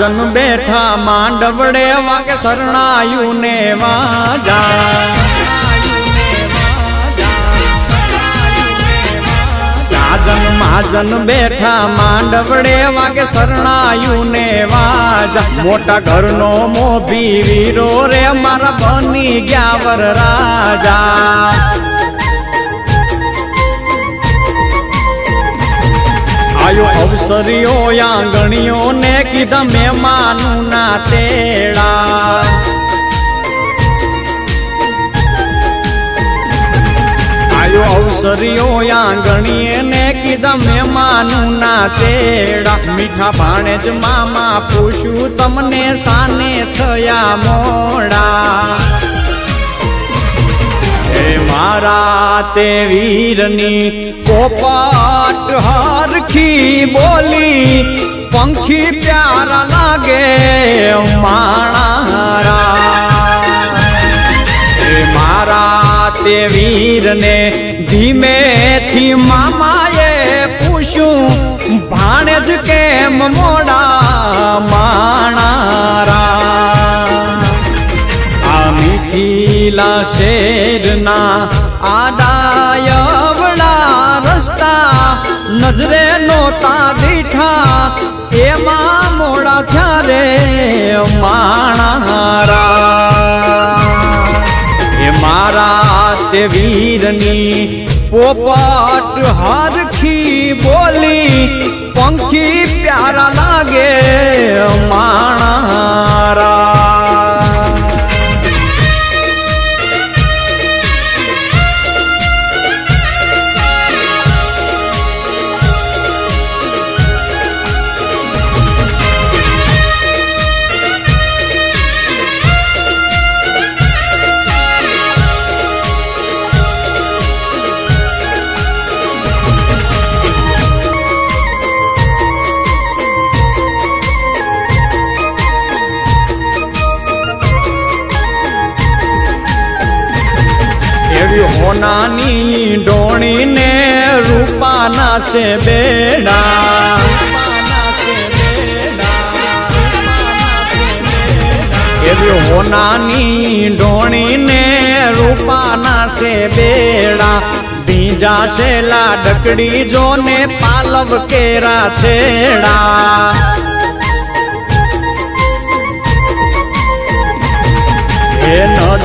મહાજન બેઠા માંડવડે વાગે શરણાયું ને વાજા. સાજન મહાજન બેઠા માંડવડે વાગે શરણાયું ને વાજા. મોટા ઘરનો મોભી વીરો રે, મારા બની ગયા વર રાજા. આયો અવસરીઓ, આંગણીઓ ને કીધા મહેમાનું ના તેડા. આયો અવસરીઓ, આંગણીએ ને કીધા મહેમાનું ના તેડા. મીઠા ભાણે જ મામા પૂછ્યું, તમને સાને થયા મોડા? મારા તે વીરની કોપાટ હારખી બોલી, પંખી પ્યારા લાગે માણારા. એ મારા તે વીરને ધીમેથી મામાએ પૂછ્યું ભાણે જ કેમ મોડા શેરના આડાયવડા રસ્તા, નજરે નોતા દીઠા, એમાં મોડા થયા રે માણારા? એ મારા તે વીરની પોપટ હરખી બોલી, પંખી પ્યારા લાગે માણારા. હોનાની ડોણીને રૂપાના છે બેડા. એવી હોનાની ડોણીને રૂપાના છે બેડા. બીજા છેલા ડકડી જોને પાલવ કેરા છેડા.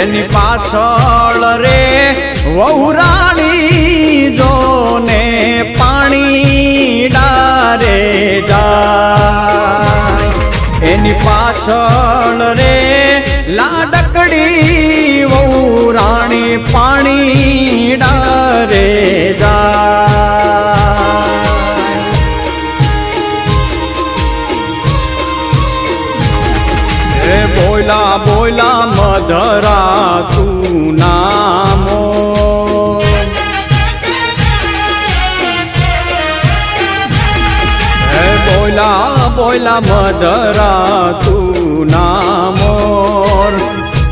એની પાછળ રે વહુરાણી જો ને પાણી ડારે જા એની પાછળ રે લાડકડી વહુરાણી પાણી ડારે બોલા મધરા તું નામોર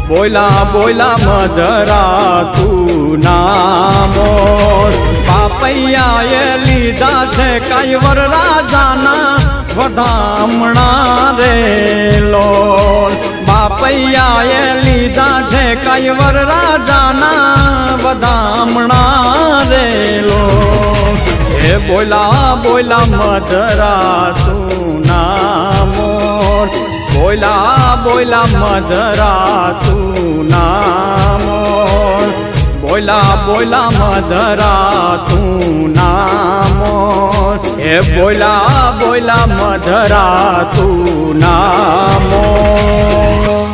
બોલા બોલા મધરા તું નામોર પાપૈયાએ લીધા છે કાયવર રાજાના વધામણા રે લોલ. બાપૈયાએ લીધા છે કાયવર રાજાના વધામણા રે લોલ. હે બોલા બોલા મધરા તું નામોર બોલા બોલા મધરા તું નામોર બોલા બોલા મધરા તું નામોર હે બોલા બોલા મધરા તું મહાજન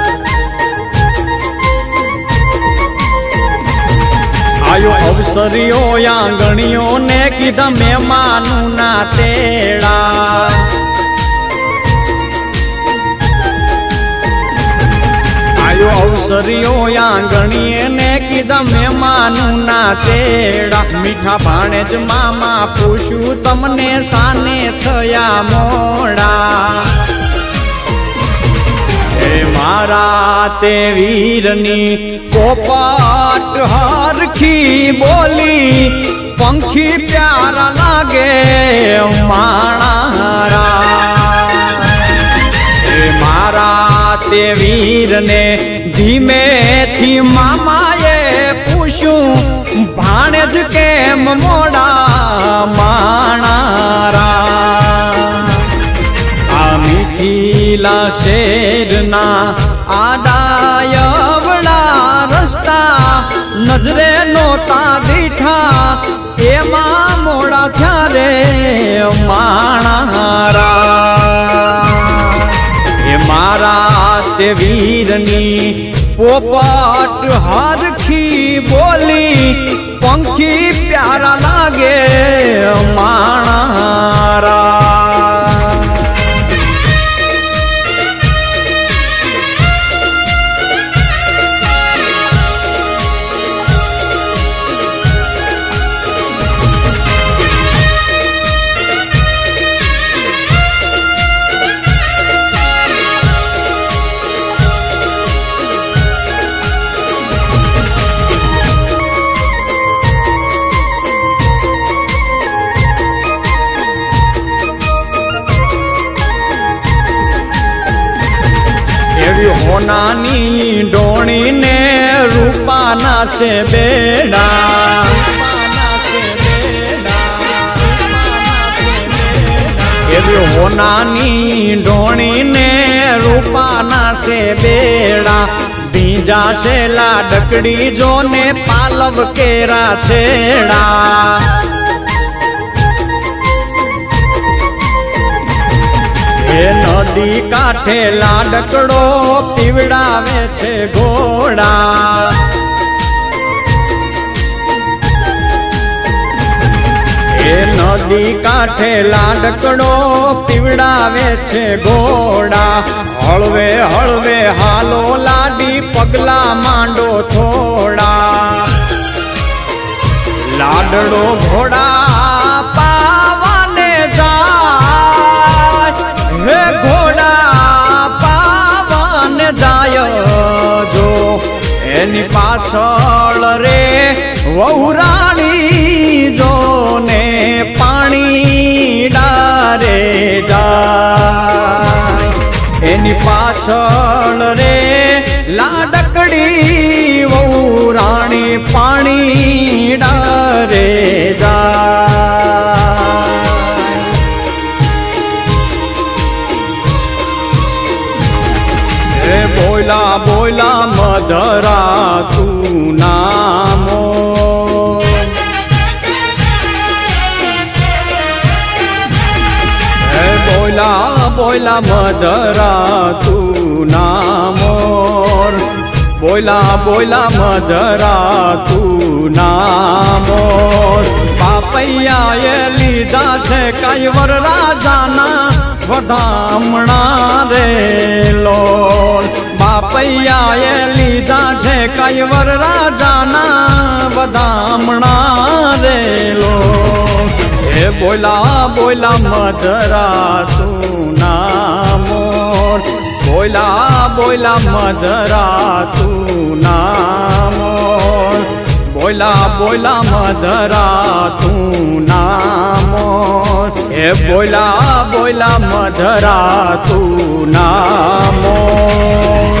આયો અવસરીઓ, આંગણીઓ ને કીધા મહેમાનું ના તેડા. આયો અવસરીઓ, આંગણીએ ને કીધા મહેમાનું ના તેડા. મીઠા ભાણે જ મામા પૂછ્યું, તમને સાને થયા મોડા? મારા તે વીરની પોપટ હરખી બોલી, પંખી પ્યારા લાગે માણારા. એ મારા તે વીરને ધીમેથી મામાએ પૂછ્યું ભાણે જ કેમ મોડા માણારા? આ મીઠીલા શેરના રસ્તા નજરે નોતા દીઠા, એમાં મોડા થયા રે માણારા? એ મારા તે વીરની પોપટ હરખી બોલી, પંખી પ્યારા લાગે. છે બેડા એવી હોનાની ડોણીને રૂપાના છે બેડા. બીજા છે લાડકડી જોને પાલવ કેરા છેડા. એ નદી કાંઠે લાડકડો પીવડાવે છે ઘોડા. કાંઠે લાડકડો પીવડાવે છે ઘોડા. હળવે હળવે, હાલો લાડી, પગલા માંડો થોડા. લાડડો ઘોડા પાછળ રે વહુરાણી એની પાછળ રે લાડકડી વહુ રાણી પાણી ડારે બોલા મધરા તું નામોર. બોલા બોલા મધરા તું નામોર. પાપૈયાએ લીધા છે કૈવર રાજાના, વધામણા રે લોલ બાપૈયાએ લીધા છે કૈવર રાજાના, વધામણા રે બોલા બોલા મધરા તું નામોર બોલા બોલા મધરા તું નામોર બોલા બોલા મધરા તું નામોર એ બોલા બોલા મધરા તું નામોર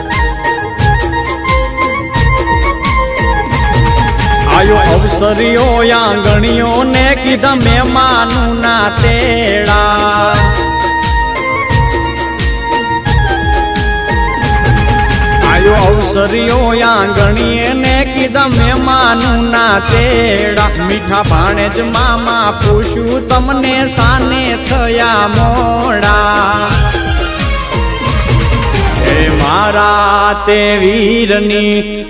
આયો અવસરીઓ, આંગણીઓ ને કીધા મહેમાનું ના તેડા. આયો અવસરીઓ, આંગણીએ ને કીધા મહેમાનું ના તેડા. મીઠા ભાણે જ મામા પૂછ્યું, તમને સાને થયા મોડા? મારા તે વીરની